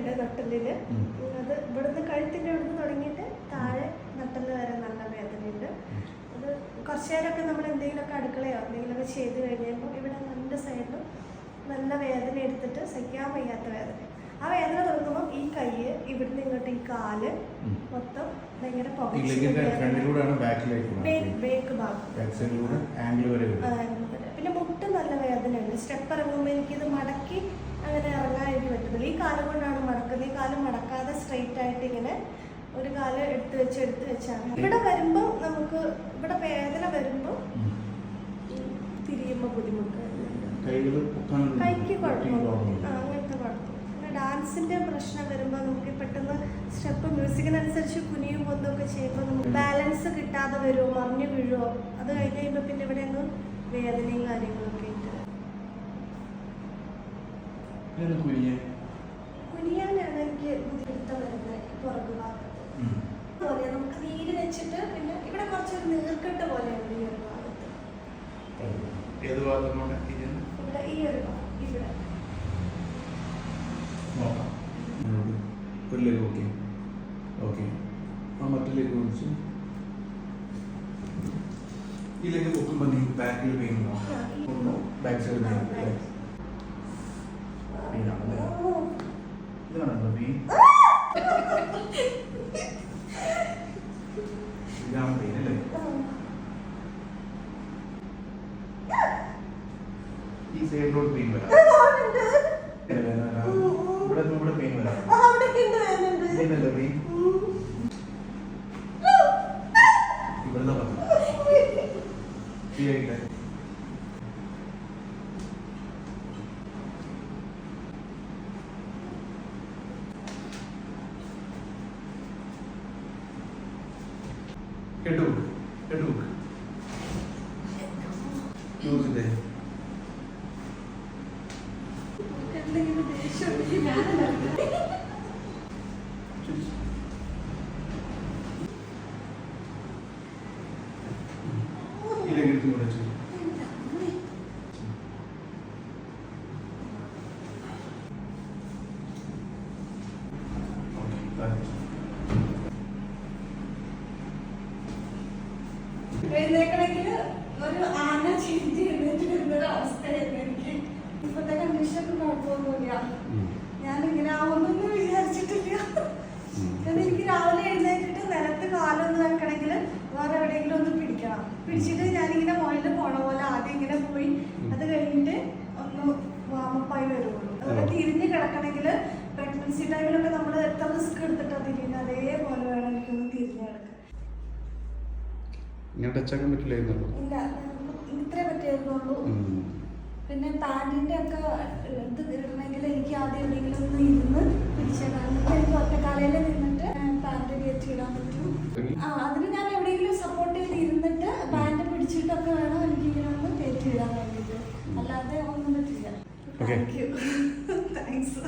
ഉണ്ട് നട്ടലിൽ അത് ഇവിടുന്ന് കഴുത്തിന്റെ ഇവിടുന്ന് തുടങ്ങിയിട്ട് താഴെ നട്ടൽ വരെ നല്ല വേദനയുണ്ട്. അത് കുറച്ചു നേരമൊക്കെ നമ്മൾ എന്തെങ്കിലുമൊക്കെ അടുക്കളയോ എന്തെങ്കിലുമൊക്കെ ചെയ്ത് കഴിയുമ്പോൾ ഇവിടെ രണ്ട് സൈഡിലും നല്ല വേദന എടുത്തിട്ട് സഹിക്കാൻ വയ്യാത്ത വേദന. ആ വേദന തുടങ്ങുമ്പോൾ ഈ കൈ ഇവിടുന്ന് ഇങ്ങോട്ട് ഈ കാൽ. മൊത്തം ഭയങ്കര പിന്നെ മുട്ട് നല്ല വേദന ഉണ്ട് സ്റ്റെപ്പ് ഇറങ്ങുമ്പോൾ എനിക്കിത് പറ്റുന്നില്ല ഈ കാലം കൊണ്ടാണ് മടക്കുന്നത് ഈ കാലം മടക്കാതെ സ്ട്രെയിറ്റ് ആയിട്ട് ഇങ്ങനെ ഒരു കാലം എടുത്ത് വെച്ച് എടുത്ത് വെച്ചാണ്. ഇവിടെ വരുമ്പോൾ നമുക്ക് ഇവിടെ വേദന വരുമ്പോൾ. തിരിയുമ്പോൾ ബുദ്ധിമുട്ട്. കൈക്ക് കുഴപ്പമില്ല അങ്ങനത്തെ കുഴപ്പം. പിന്നെ ഡാൻസിന്റെ പ്രശ്നം വരുമ്പോൾ നമുക്ക് പെട്ടെന്ന് സ്റ്റെപ്പ് മ്യൂസിക്കിനനുസരിച്ച് കുനിയും പൊന്തൊക്കെ ചെയ്യുമ്പോൾ നമുക്ക് ബാലൻസ് കിട്ടാതെ വരുമോ മറിഞ്ഞു വീഴുമോ അത് കഴിഞ്ഞ് കഴിയുമ്പോൾ പിന്നെ ഇവിടെ അങ്ങ് വേദനയും കാര്യങ്ങളൊക്കെ ഉണ്ട് ബുദ്ധിമുട്ട് വരുന്നത് പുറകു ഭാഗത്ത്. പോലെ നമുക്ക് നീര് വെച്ചിട്ട് പിന്നെ ഇവിടെ കുറച്ചൊരു നീർക്കെട്ട് പോലെയുണ്ട് ഈ ഒരു ഭാഗത്ത്. ഏത് ഇരിക്കുന്നത്? ഇവിടെ ഈ ഒരു ഭാഗം ഇവിടെ. ഒരു ലെഗ് ഓക്കെ ഓക്കെ ആ മറ്റേ ലെഗ് കുറിച്ച് ഈ ലെഗ് പൊക്കുമ്പോൾ നീ ബാക്കിൽ pain back side pain pain ആണല്ലേ ഇതാണല്ലോ പെയിൻ ഇതാണ് പെയിൻ അല്ലേ? ഈ സൈഡിലോട്ട് പെയിൻ വരാം. ഇവിടെ ഇവിടെ പെയിൻ വരാം. ഇതല്ലേ പെയിൻ ഇവിടുന്ന് പറഞ്ഞു ശരിയായില്ലേ എടു എടു യൂസ് Thank എന്തെങ്കിലും എഴുന്നേക്കണമെങ്കിൽ ഒരു ആന ചിന്തി എഴുന്നേറ്റ് വരുന്നൊരു അവസ്ഥയായിരുന്നു എനിക്ക്. ഇപ്പോഴത്തെ കണ്ടീഷൻ കുഴപ്പമൊന്നുമില്ല. ഞാൻ ഇങ്ങനെ ആവുമെന്ന് വിചാരിച്ചിട്ടില്ല. കാരണം എനിക്ക് രാവിലെ എഴുന്നേറ്റിട്ട് നിലത്ത് കാലൊന്ന് വെക്കണമെങ്കിൽ വേറെ എവിടെയെങ്കിലും ഒന്ന് പിടിക്കണം. പിടിച്ചിട്ട് ഞാനിങ്ങനെ മുകളിൽ പോണ പോലെ ആദ്യം ഇങ്ങനെ പോയി അത് കഴിഞ്ഞിട്ട് ഒന്ന് വാമപ്പായി വരുള്ളൂ അതുപോലെ തിരിഞ്ഞ് കിടക്കണമെങ്കിൽ പ്രഗ്നൻസി ടൈമിലൊക്കെ നമ്മൾ എത്ര റിസ്ക് എടുത്തിട്ടാണ് തിരിയുന്നത് അതേപോലെ വേണം ഇങ്ങനെ ടച്ചാക്കാൻ പറ്റില്ലായിരുന്നല്ലോ ഇല്ല ഇത്രേ പറ്റിയായിരുന്നുള്ളൂ. പിന്നെ പാന്റിന്റെ ഒക്കെ ഇത് ഇടണമെങ്കിൽ എനിക്ക് ആദ്യം എവിടെയെങ്കിലും ഒന്ന് ഇരുന്ന് പിടിച്ചേക്കാം. എനിക്ക് ഒറ്റക്കാലയിൽ നിന്നിട്ട് പാന്റ് കയറ്റി ഇടാൻ പറ്റും. ആ അതിന് ഞാൻ എവിടെയെങ്കിലും സപ്പോർട്ട് ചെയ്ത് ഇരുന്നിട്ട് പാന്റ് പിടിച്ചിട്ടൊക്കെ വേണം എനിക്ക് ഇങ്ങനെ ഒന്ന് കയറ്റി ഇടാൻ വേണ്ടിയിട്ട്. അല്ലാതെ ഒന്നും പറ്റില്ല. Thank you thanks